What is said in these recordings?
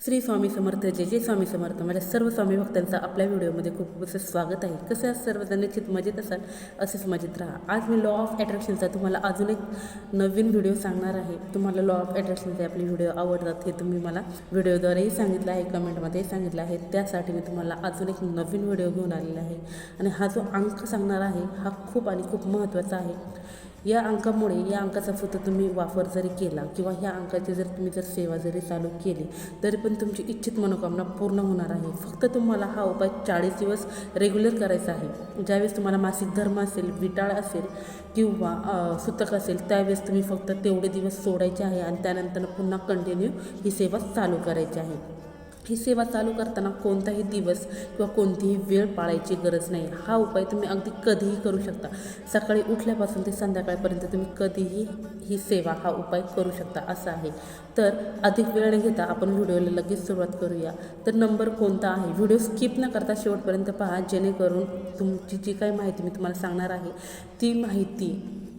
श्री स्वामी समर्थ जय जय स्वामी समर्थ. माझ्या सर्व स्वामी भक्तांचं आपल्या व्हिडिओमध्ये खूप खूप असं स्वागत आहे. कसं सर्वजण निश्चित मजेत असाल असेच मजेत राहा. आज मी लॉ ऑफ अट्रॅक्शनचा तुम्हाला अजून एक नवीन व्हिडिओ सांगणार आहे. तुम्हाला लॉ ऑफ अट्रॅक्शनचे आपले व्हिडिओ आवडतात हे तुम्ही मला व्हिडिओद्वारेही सांगितलं आहे कमेंटमध्येही सांगितलं आहे. त्यासाठी मी तुम्हाला अजून एक नवीन व्हिडिओ घेऊन आलेला आहे. आणि हा जो अंक सांगणार आहे हा खूप आणि खूप महत्त्वाचा आहे. या अंकामुळे या अंकाचा फक्त तुम्ही वापर जरी केला किंवा ह्या अंकाची जर तुम्ही जर सेवा जरी चालू केली तरी पण तुमची इच्छित मनोकामना पूर्ण होणार आहे. फक्त तुम्हाला हा उपाय चाळीस दिवस रेग्युलर करायचा आहे. ज्यावेळेस तुम्हाला मासिक धर्म असेल विटाळ असेल किंवा सुतक असेल त्यावेळेस तुम्ही फक्त तेवढे दिवस सोडायचे आहे आणि त्यानंतर पुन्हा कंटिन्यू ही सेवा चालू करायची आहे. ही सेवा चालू करताना कोणताही दिवस किंवा कोणतीही वेळ पाळायची गरज नाही. हा उपाय तुम्ही अगदी कधीही करू शकता. सकाळी उठल्यापासून ते संध्याकाळपर्यंत तुम्ही कधीही ही सेवा हा उपाय करू शकता असं आहे. तर अधिक वेळ न घेता आपण व्हिडिओला लगेच सुरुवात करूया. तर नंबर कोणता आहे? व्हिडिओ स्किप न करता शेवटपर्यंत पहा जेणेकरून तुमची जी काही माहिती मी तुम्हाला सांगणार आहे ती माहिती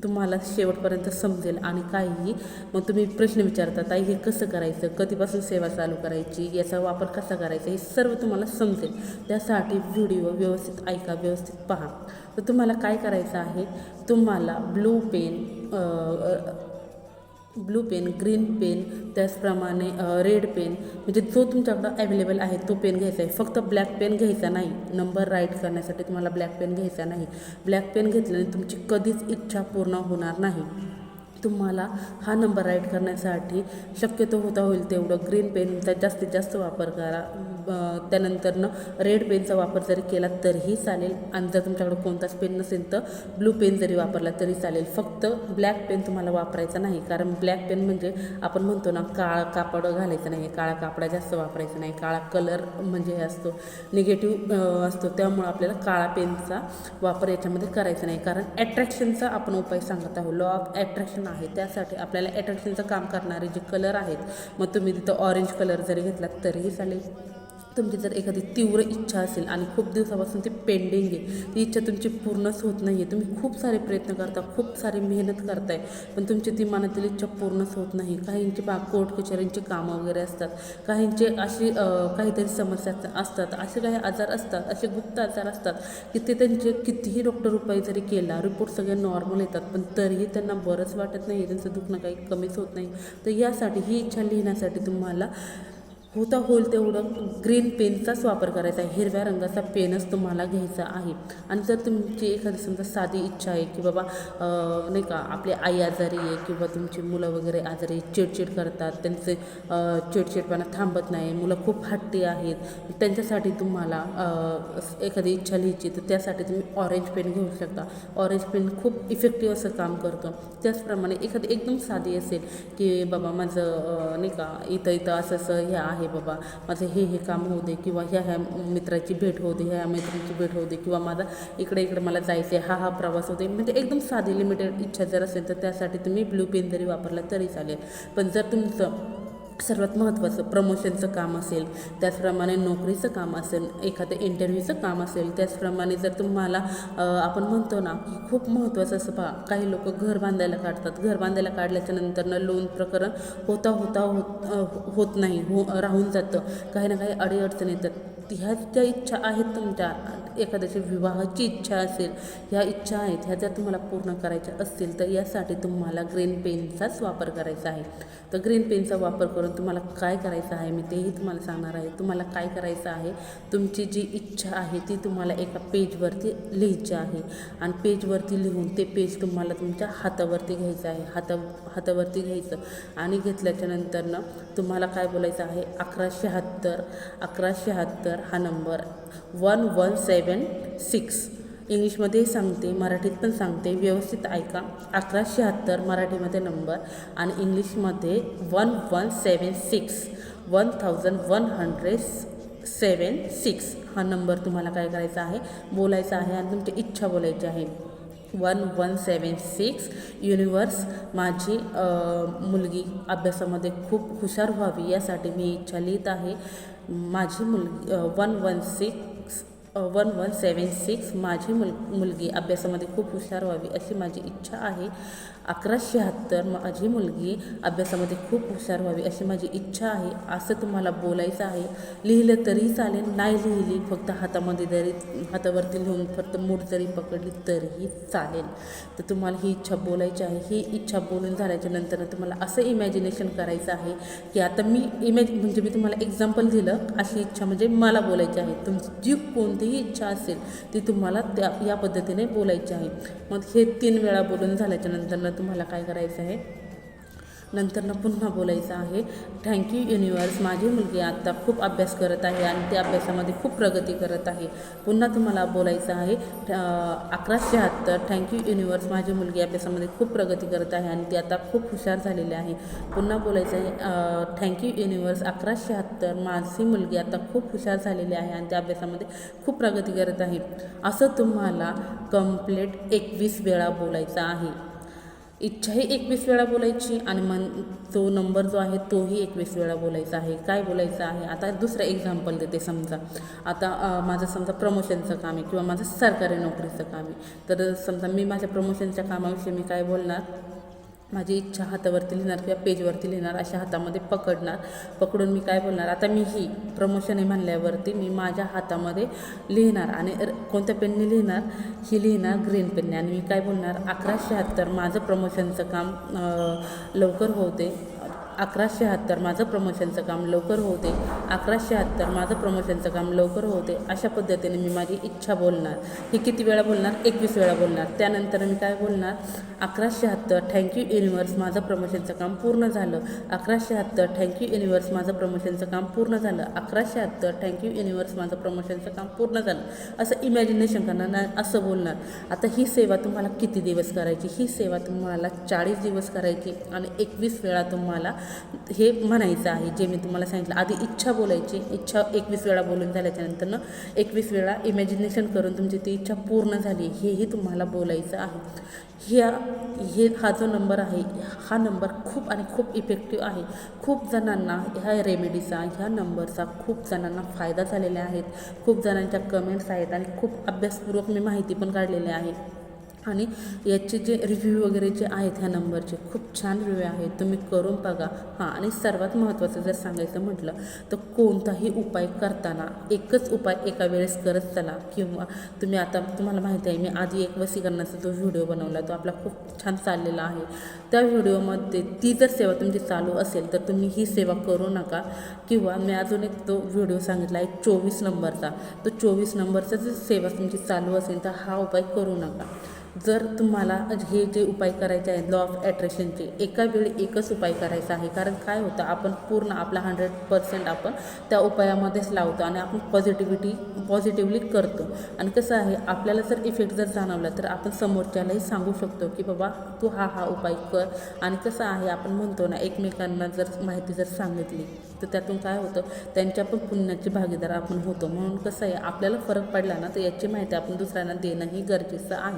तुम्हाला शेवटपर्यंत समजेल आणि काहीही मग तुम्ही प्रश्न विचारता ताई हे कसं करायचं? कधीपासून सेवा चालू करायची? याचा वापर कसा करायचा? हे सर्व तुम्हाला समजेल. त्यासाठी व्हिडिओ व्यवस्थित ऐका व्यवस्थित पहा. तर तुम्हाला काय करायचं आहे? तुम्हाला blue pen blue pen green pen त्याचप्रमाणे रेड पेन. म्हणजे जो तुमच्याकडं अवेलेबल आहे तो पेन घ्यायचा आहे. फक्त ब्लॅक पेन घ्यायचा नाही. नंबर राईट करण्यासाठी तुम्हाला ब्लॅक पेन घ्यायचा नाही. ब्लॅक पेन घेतल्याने तुमची कधीच इच्छा पूर्ण होणार नाही. तुम्हाला हा नंबर राईट करण्यासाठी शक्यतो होता होईल तेवढं. ग्रीन पेनचा जास्तीत जास्त वापर करा. त्यानंतरनं रेड पेनचा वापर जरी केला तरीही चालेल. आणि जर तुमच्याकडे कोणताच पेन नसेल तर ब्लू पेन जरी वापरला तरी चालेल. फक्त ब्लॅक पेन तुम्हाला वापरायचा नाही. कारण ब्लॅक पेन म्हणजे आपण म्हणतो ना काळा कापड घालायचं नाही. काळा कापडा जास्त वापरायचा नाही. काळा कलर म्हणजे हे असतो निगेटिव्ह असतो. त्यामुळं आपल्याला काळा पेनचा वापर याच्यामध्ये करायचा नाही. कारण ॲट्रॅक्शनचा आपण उपाय सांगत आहोत. लॉ ऑफ ॲट्रॅक्शन आहे. त्यासाठी आपल्याला ॲट्रॅक्शनचं काम करणारे जे कलर आहेत मग तुम्ही तिथं ऑरेंज कलर जरी घेतलात तरीही चालेल. तुमची जर एखादी तीव्र इच्छा असेल आणि खूप दिवसापासून ती पेंडिंग आहे ती इच्छा तुमची पूर्णच होत नाही आहे तुम्ही खूप सारे प्रयत्न करता खूप सारी मेहनत करताय पण तुमची ती मनातील इच्छा पूर्णच होत नाही. काहींची बा कोर्ट कचेरींची कामं वगैरे असतात काहींचे अशी काहीतरी समस्या असतात असे काही आजार असतात असे गुप्त आजार असतात की ते त्यांचे कितीही डॉक्टर उपाय जरी केला रिपोर्ट सगळे नॉर्मल येतात पण तरीही त्यांना बरंच वाटत नाही त्यांचं दुखणं काही कमीच होत नाही. तर यासाठी ही इच्छा लिहिण्यासाठी तुम्हाला होता होईल तेवढं ग्रीन पेनचाच वापर करायचा आहे. हिरव्या रंगाचा पेनच तुम्हाला घ्यायचा आहे. आणि जर तुमची एखादी समजा साधी इच्छा आहे की बाबा नाही का आपली आई आजारी आहे किंवा तुमची मुलं वगैरे आजारी चिडचिड करतात त्यांचे चिडचिडपणा थांबत नाही मुलं खूप हट्टी आहेत त्यांच्यासाठी तुम्हाला एखादी इच्छा लिहायची तर त्यासाठी तुम्ही ऑरेंज पेन घेऊ शकता. ऑरेंज पेन खूप इफेक्टिव्ह असं काम करतं. त्याचप्रमाणे एखादी एकदम साधी असेल की बाबा माझं नाही का इथं इथं असं असं हे आहे बाबा. माझं हे हे काम होऊ दे किंवा ह्या ह्या मित्राची भेट होऊ दे ह्या मैत्रिणीची भेट होऊ दे किंवा माझा इकडे इकडे मला जायचं आहे हा हा प्रवास होते म्हणजे एकदम साधी लिमिटेड इच्छा जर असेल तर त्यासाठी तुम्ही ब्लू पेन जरी वापरला तरी चालेल. पण जर तुमचं सर्वात महत्त्वाचं प्रमोशनचं काम असेल त्याचप्रमाणे नोकरीचं काम असेल एखादं इंटरव्ह्यूचं काम असेल त्याचप्रमाणे जर तुम्हाला आपण म्हणतो ना की खूप महत्त्वाचं असं पहा काही लोक घर बांधायला काढतात. घर बांधायला काढल्याच्या नंतरनं लोन प्रकरण होता होता होत होत नाही हो राहून जातं. काही ना काही अडीअडचण येतात. ह्या ज्या इच्छा आहेत तुमच्या एखाद्याची विवाहाची इच्छा असेल ह्या इच्छा आहेत ह्या जर तुम्हाला पूर्ण करायच्या असतील तर यासाठी तुम्हाला ग्रीन पेनचाच वापर करायचा आहे. तर ग्रीन पेनचा वापर करून तुम्हाला काय करायचं आहे मी तेही तुम्हाला सांगणार आहे. तुम्हाला काय करायचं आहे तुमची जी इच्छा आहे ती तुम्हाला एका पेजवरती लिहायची आहे. आणि पेजवरती लिहून ते पेज तुम्हाला तुमच्या हातावरती घ्यायचं आहे. हाता हातावरती घ्यायचं आणि घेतल्याच्या नंतरनं तुम्हाला काय बोलायचं आहे अकरा शहात्तर अकरा शहात्तर हा number one one seven six इंग्लिशमध्ये सांगते मराठीत पण सांगते व्यवस्थित ऐका. अकरा शहात्तर मराठीमध्ये नंबर आणि इंग्लिशमध्ये one one seven six one thousand one hundred seven six हा नंबर तुम्हाला काय करायचा आहे? बोलायचा आहे आणि तुमची इच्छा बोलायची आहे. One one seven six universe माझी मुलगी अभ्यासामध्ये खूप हुशार व्हावी यासाठी मी इच्छा लिहित आहे. माझी मुलगी one one six one one seven six माझी मुल मुलगी अभ्यासामध्ये खूप हुशार व्हावी अशी माझी इच्छा आहे. अकरा शहात्तर माझी मुलगी अभ्यासामध्ये खूप हुशार व्हावी अशी माझी इच्छा आहे. असं तुम्हाला बोलायचं आहे लिहिलं तरी चालेल नाही लिहिली फक्त हातामध्ये जरी हातावरती लिहून फक्त मूठ जरी पकडली तरीही चालेल. तर तुम्हाला ही इच्छा बोलायची आहे. ही इच्छा बोलून झाल्याच्यानंतर तुम्हाला असं इमॅजिनेशन करायचं आहे की आता मी इमॅज म्हणजे मी तुम्हाला एक्झाम्पल दिलं अशी इच्छा म्हणजे मला बोलायची आहे. तुमची जी कोणतीही इच्छा असेल ती तुम्हाला त्या या पद्धतीने बोलायची आहे. मग हे तीन वेळा बोलून झाल्याच्यानंतर तुम्हाला काय करायचं आहे? नंतरनं पुन्हा बोलायचं आहे. थँक्यू युनिवर्स माझी मुलगी आत्ता खूप अभ्यास करत आहे आणि त्या अभ्यासामध्ये खूप प्रगती करत आहे. पुन्हा तुम्हाला बोलायचं आहे अकराशे शहात्तर थँक्यू युनिवर्स माझी मुलगी अभ्यासामध्ये खूप प्रगती करत आहे आणि ती आता खूप हुशार झालेली आहे. पुन्हा बोलायचं आहे थँक्यू युनिवर्स अकराशे शहात्तर माझी मुलगी आता खूप हुशार झालेली आहे आणि त्या अभ्यासामध्ये खूप प्रगती करत आहे. असं तुम्हाला कंप्लेट एकवीस वेळा बोलायचं आहे. इच्छाही एकवीस वेळा बोलायची आणि मन तो नंबर जो आहे तोही एकवीस वेळा बोलायचा आहे. काय बोलायचं आहे? आता दुसरं एक्झाम्पल देते समजा. आता माझं समजा प्रमोशनचं काम आहे किंवा माझं सरकारी नोकरीचं काम आहे. तर समजा मी माझ्या प्रमोशनच्या कामाविषयी मी काय बोलणार? माझी इच्छा हातावरती लिहिणार किंवा पेजवरती लिहिणार अशा हातामध्ये पकडणार. पकडून मी काय बोलणार? आता मी ही प्रमोशन आहे म्हणल्यावरती मी माझ्या हातामध्ये लिहिणार आणि कोणत्या पेनने लिहिणार? ही लिहिणार ग्रीन पेनने आणि मी काय बोलणार? अकरा शहात्तर माझं प्रमोशनचं काम लवकर होते अकरा शहात्तर माझं प्रमोशनचं काम लवकर होते. अकरा शहात्तर माझं प्रमोशनचं काम लवकर होते. अशा पद्धतीने मी माझी इच्छा बोलणार. ही किती वेळा बोलणार? एकवीस वेळा बोलणार. त्यानंतर मी काय बोलणार? अकरा शहात्तर थँक्यू युनिवर्स माझं प्रमोशनचं काम पूर्ण झालं. अकरा शहात्तर थँक्यू युनिवर्स माझं प्रमोशनचं काम पूर्ण झालं. अकरा शहात्तर थँक्यू युनिवर्स माझं प्रमोशनचं काम पूर्ण झालं. असं इमॅजिनेशन करणार ना असं बोलणार. आता ही सेवा तुम्हाला किती दिवस करायची? ही सेवा तुम्हाला चाळीस दिवस करायची आणि एकवीस वेळा तुम्हाला हे म्हणायचं आहे जे मी तुम्हाला सांगितलं. आधी इच्छा बोलायची इच्छा एकवीस वेळा बोलून झाल्याच्यानंतरनं एकवीस वेळा इमॅजिनेशन करून तुमची ती इच्छा पूर्ण झाली हेही तुम्हाला बोलायचं आहे. ह्या हे हा जो नंबर आहे हा नंबर खूप आणि खूप इफेक्टिव्ह आहे. खूप जणांना ह्या रेमेडीचा ह्या नंबरचा खूप जणांना फायदा झालेला आहेत खूप जणांच्या कमेंट्स आहेत आणि खूप अभ्यासपूर्वक मी माहिती पण काढलेली आहे. आणि याचे जे रिव्ह्यू वगैरे जे आहेत ह्या नंबरचे खूप छान रिव्ह्यू आहेत. तुम्ही करून बघा. हां आणि सर्वात महत्त्वाचं जर सांगायचं म्हटलं तर कोणताही उपाय करताना एकच उपाय एका वेळेस करत चला किंवा तुम्ही आता तुम्हाला माहिती आहे मी आधी एक वसीकरणाचा जो व्हिडिओ बनवला तो आपला खूप छान चाललेला आहे. त्या व्हिडिओमध्ये ती जर सेवा तुमची चालू असेल तर तुम्ही ही सेवा करू नका. किंवा मी अजून एक तो व्हिडिओ सांगितला आहे चोवीस नंबरचा. तो चोवीस नंबरचा जर सेवा तुमची चालू असेल तर हा उपाय करू नका. जर तुम्हाला हे जे उपाय करायचे आहेत लॉ ऑफ ॲट्रॅक्शनचे एका वेळी एकच उपाय करायचा आहे. कारण काय होतं आपण पूर्ण आपला हंड्रेड पर्सेंट आपण त्या उपायामध्येच लावतो आणि आपण पॉझिटिव्हिटी पॉझिटिव्हली करतो. आणि कसं आहे आपल्याला जर इफेक्ट जर जाणवला तर आपण समोरच्यालाही सांगू शकतो की बाबा तू हा हा उपाय कर. आणि कसं आहे आपण म्हणतो ना एकमेकांना जर माहिती जर सांगितली तर त्यातून काय होतं त्यांच्या पण पुण्याची भागीदार आपण होतो. म्हणून कसं आहे आपल्याला फरक पडला ना तर याची माहिती आपण दुसऱ्यांना देणंही गरजेचं आहे.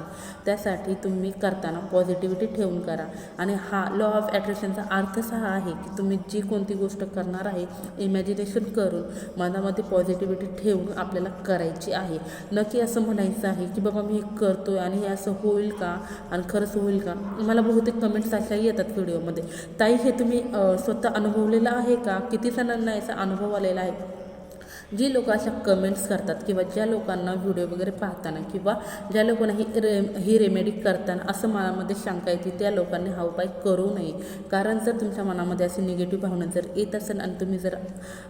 त्यासाठी तुम्ही करताना पॉझिटिव्हिटी ठेवून करा. आणि हा लॉ ऑफ ॲट्रॅक्शनचा अर्थच हा आहे की तुम्ही जी कोणती गोष्ट करणार आहे इमॅजिनेशन करून मनामध्ये पॉझिटिव्हिटी ठेवून आपल्याला करायची आहे. नक्की असं म्हणायचं आहे की बाबा मी हे करतोय आणि हे असं होईल का? आणि खरंच होईल का? मला बहुतेक कमेंट्स अशाही येतात व्हिडिओमध्ये ताई हे तुम्ही स्वतः अनुभवलेलं आहे का? किती जणांना याचा अनुभव आलेला आहे? जी लोक अशा कमेंट्स करतात किंवा ज्या लोकांना व्हिडिओ वगैरे पाहताना किंवा ज्या लोकांना ही रे ही रेमेडी करताना असं मनामध्ये शंका येते त्या लोकांनी हा उपाय करू नये. कारण जर तुमच्या मनामध्ये अशी निगेटिव्ह भावना जर येत असेल आणि तुम्ही जर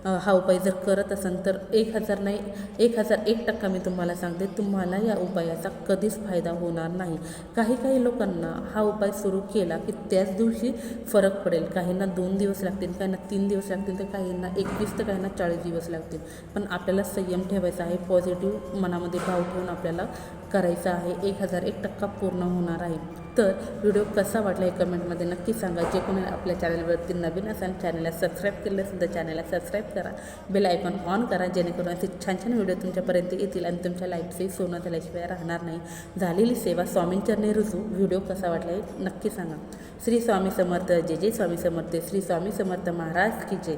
हा उपाय जर करत असाल तर एक हजार नाही एक हजार एक टक्का मी तुम्हाला सांगते तुम्हाला या उपायाचा कधीच फायदा होणार नाही. काही काही लोकांना हा उपाय सुरू केला की त्याच दिवशी फरक पडेल. काहींना दोन दिवस लागतील काहींना तीन दिवस लागतील तर काहींना एकवीस तर काहींना चाळीस दिवस लागतील. पण आपल्याला संयम ठेवायचा आहे पॉझिटिव्ह मनामध्ये भाव ठेवून आपल्याला करायचं आहे. एक हजार एक टक्का पूर्ण होणार आहे. तर व्हिडिओ कसा वाटला हे कमेंटमध्ये नक्की सांगा. जे कोणी आपल्या चॅनलवरती नवीन असाल चॅनलला सबस्क्राईब केलं सुद्धा चॅनलला सबस्क्राईब करा. बेल आयकॉन ऑन करा. जेणेकरून असे छान छान व्हिडिओ तुमच्यापर्यंत येतील आणि तुमच्या लाईफचंही सोनं झाल्याशिवाय राहणार नाही. झालेली सेवा स्वामींचरणी रुजू. व्हिडिओ कसा वाटला हे नक्की सांगा. श्री स्वामी समर्थ. जय जय स्वामी समर्थ. श्री स्वामी समर्थ महाराज की जय.